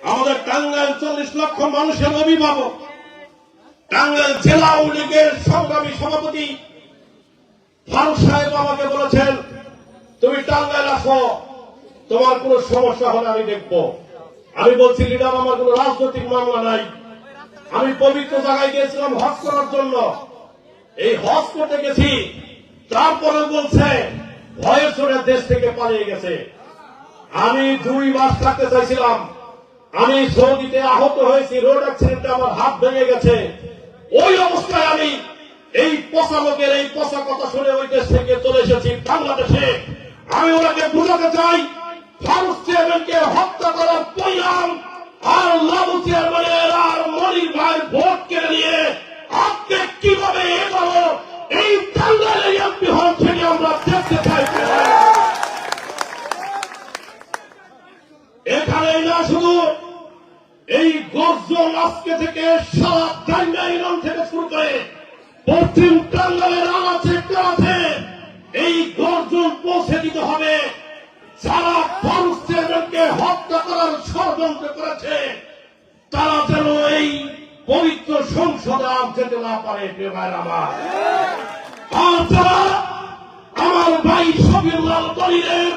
আমাদের টাঙ্গাইল চল্লিশ লক্ষ মানুষের অভিভাবক, টাঙ্গাইল জেলা লীগের সংগ্রামী সভাপতি ফারুক সাহেব আমাকে বলেছেন, তুমি টাঙ্গাইল আসো, তোমার কোনো সমস্যা হলে আমি দেখব। আমি বলছি, লিডার, আমার কোনো রাজনৈতিক মামলা নাই। আমি পবিত্র জায়গায় গিয়েছিলাম হজ করার জন্য। এই হজ করতে গেছি। তারপরে বলছে, ভয়ের চড়ে দেশ থেকে পালিয়ে গেছে। আমি দুই মাস থাকতে চাইছিলাম। আমি সৌদিতে আহত হয়েছি, রোড অ্যাক্সিডেন্টে আমার হাত ভেঙে গেছে। ওই অবস্থায় আমি এই পচা লোকের এই পচা কথা শুনে ওই দেশ থেকে চলে এসেছি, বাংলাদেশে। আমি ওনাকে বোঝাতে চাই ফারুক হত্যা করার পরিণাম আর লাবু চেয়ারম্যানের আর মনির ভাই ভোট কেড়ে নিয়ে আপনি কীভাবে এগোলো এই এমপি হন আমরা দেখতে চাই। এখানে না শুধু এই গর্জন আজকে থেকে সারা টাঙ্গাইল থেকে হত্যা করার ষড়যন্ত্র করেছে। তারা যেন এই পবিত্র সংসদে আর যেতে না পারে প্রেমার আমার। আমার ভাই শফিউল্লাহ দলিলের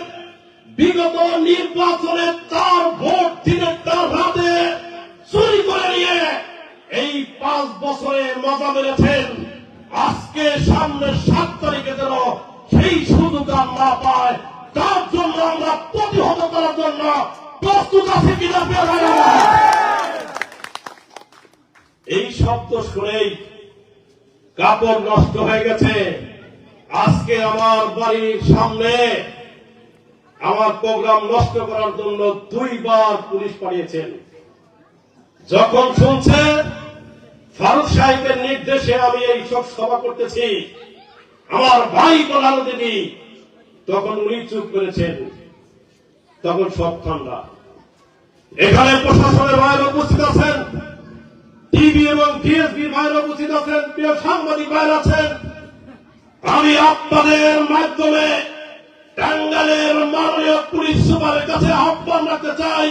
বিগত নির্বাচনে তার ভোট দিনে তার রাতে চুরি করে নিয়ে এই পাঁচ বছরে মজা মেরেছেন। আজকে সামনে সাত তারিখে জন্য প্রস্তুত আছি কিনা এই শব্দ শুনেই কাপড় নষ্ট হয়ে গেছে। আজকে আমার বাড়ির সামনে আমার প্রোগ্রাম নষ্ট করার জন্য দুইবার পুলিশ পাঠিয়েছেন। যখন শুনছে ফারুক সাহেবের নির্দেশে আমি এই সব সভা করতেছি, আমার ভাই বলাল দিদি তখন উনি চুপ করেছেন। তখন সব ঠান্ডা। এখানে প্রশাসনের বাইরে উপস্থিত আছেন। টিভি এবং ডিএসবি বাইরে উপস্থিত আছেন। প্রিয় সাংবাদিক বাইরে আছেন। আমি আপনাদের মাধ্যমে টাঙ্গালের মাননীয় পুলিশ সুপারের কাছে আহ্বান রাখতে চাই।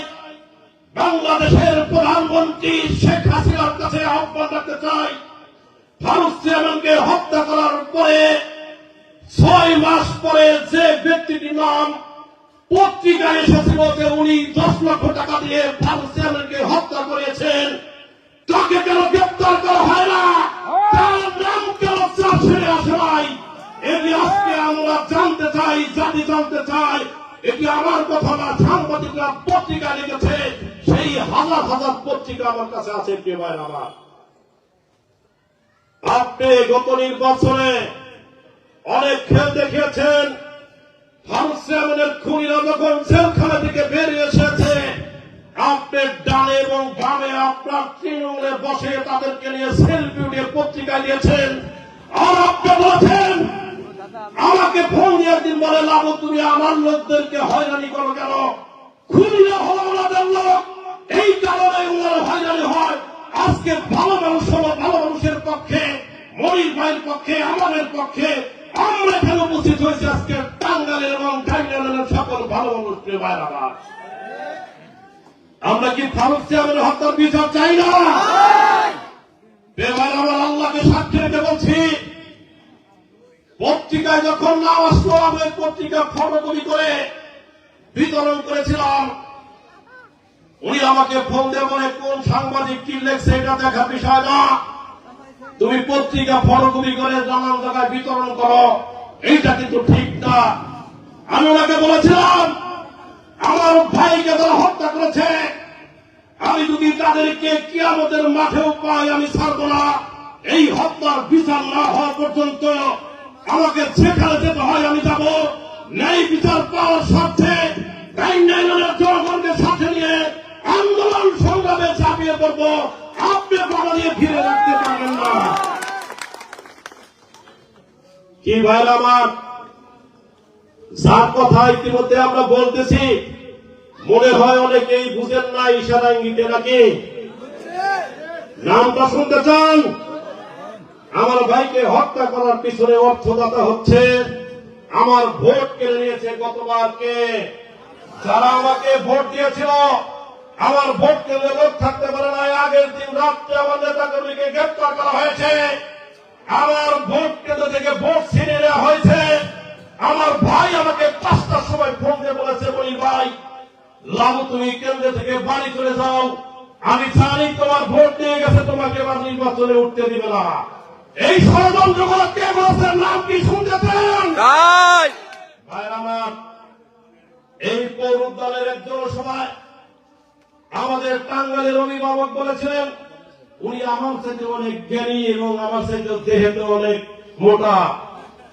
বাংলাদেশের প্রধানমন্ত্রী শেখ হাসিনার কাছে আহ্বান রাখতে চাই। ফারুক চেয়ারম্যানকে হত্যা করার পরে ছয় মাস পরে যে ব্যক্তিটির নাম পত্রিকায় এসেছে যে উনি দশ লক্ষ টাকা দিয়ে ফারুক চেয়ারম্যানকে হত্যা করেছেন। তাকে কেন গ্রেপ্তার করা হয় না? তার নাম কেন ছেড়ে আসে নাই? এটি আজকে আমরা জানতে চাই, জাতি জানতে চাই। এটি আমার কথা না, সাংবাদিকরা পত্রিকা লিখেছে। সেই হাজার হাজার পত্রিকা আমার কাছে আছে, প্রিয় ভাইয়ের আমার। আপনি গত নির্বাচনে অনেক খেল দেখিয়েছেন। ফারুক চেয়ারম্যানের খুনিরা যখন জেলখানা থেকে বেরিয়ে এসেছে। আপনি ডানে এবং বামে আপনার তৃণমূলে বসে তাদেরকে নিয়ে সেলফি উঠিয়ে পত্রিকা দিয়েছেন। আর আপনি বলছেন, আমাকে ফোন দিয়ে একদিন বলে লাভো তুমি আমার লোকদেরকে হয়রানি করো কেন? খুনিরা হলো ওনাদের লোক। এই কারণে ওনারা হয়রানি হয়। আজকে ভালো মানুষ হলো ভালো মানুষের পক্ষে মরির ভাইয়ের পক্ষে, আমাদের পক্ষে। আমরা এখানে উপস্থিত হয়েছি আজকে? প্রিয় আমার কি ফারুক চেয়ারম্যানের হত্যার বিচার চাই না? বেমার আমার আল্লাহকে সাক্ষী রেখে বলছি। পত্রিকায় যখন নাম আসলো আমি পত্রিকা ফটোকপি করে বিতরণ করেছিলাম। উনি আমাকে ফোন দিয়ে বলে, কোন সাংবাদিক কি লেখছে? এটা দেখার বিষয় না। তুমি পত্রিকা ফটোকপি করে নানান জায়গায় বিতরণ করো। এইটা কিন্তু ঠিক না। আমি ওনাকে বলেছিলাম, আমার ভাইকে তারা হত্যা করেছে, আমি যদি তাদেরকে কিয়ামতের মাঠেও পাই আমি ছাড়বো না, এই হত্যার বিচার না হওয়া পর্যন্ত আমাকে যেখানে যেতে হয়, আমি যাব। ন্যায় বিচার পাওয়ার স্বার্থে জনগণকে সাথে নিয়ে আন্দোলন সংগ্রামে চাপিয়ে পড়ব। আপনি বাবা দিয়ে ফিরে রাখতে পারবেন না। কি ভাইরা আমার? যার কথা ইতিমধ্যে আমরা বলতেছি, মনে হয় অনেকেই বুঝেন না, ইশারা ইঙ্গিতে নাকি? নামটা শুনতে চান? আমার ভাইকে হত্যা করার পিছনে অর্থদাতা হচ্ছে, আমার ভোট কেড়ে নিয়েছে গতবার কে? যারা আমাকে ভোট দিয়েছিল, আমার ভোট কেন্দ্রে লোক থাকতে পারে না আগের দিন রাত্রে আমার নেতা কর্মীকে গ্রেপ্তার করা হয়েছে। লাভু তুমি কেন্দ্র থেকে বাড়ি চলে যাও। আমি জানি তোমার ভোট নিয়ে গেছে তোমাকে এবার নির্বাচনে উঠতে দিবে না। এই ষড়যন্ত্রগুলো কে করেছে? নাম কি তাই। আমার এই পৌর দলের একজন সভায় আমাদের টাঙ্গালের অভিভাবক বলেছিলেন উনি আমার সাথে অনেক জ্ঞানী এবং আমার সাথে দেহেতে অনেক মোটা।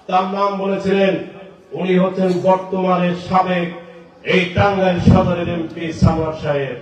তার নাম বলেছিলেন উনি হচ্ছেন বর্তমানে সাবেক এই টাঙ্গাইল সদরের এমপি সাহেব।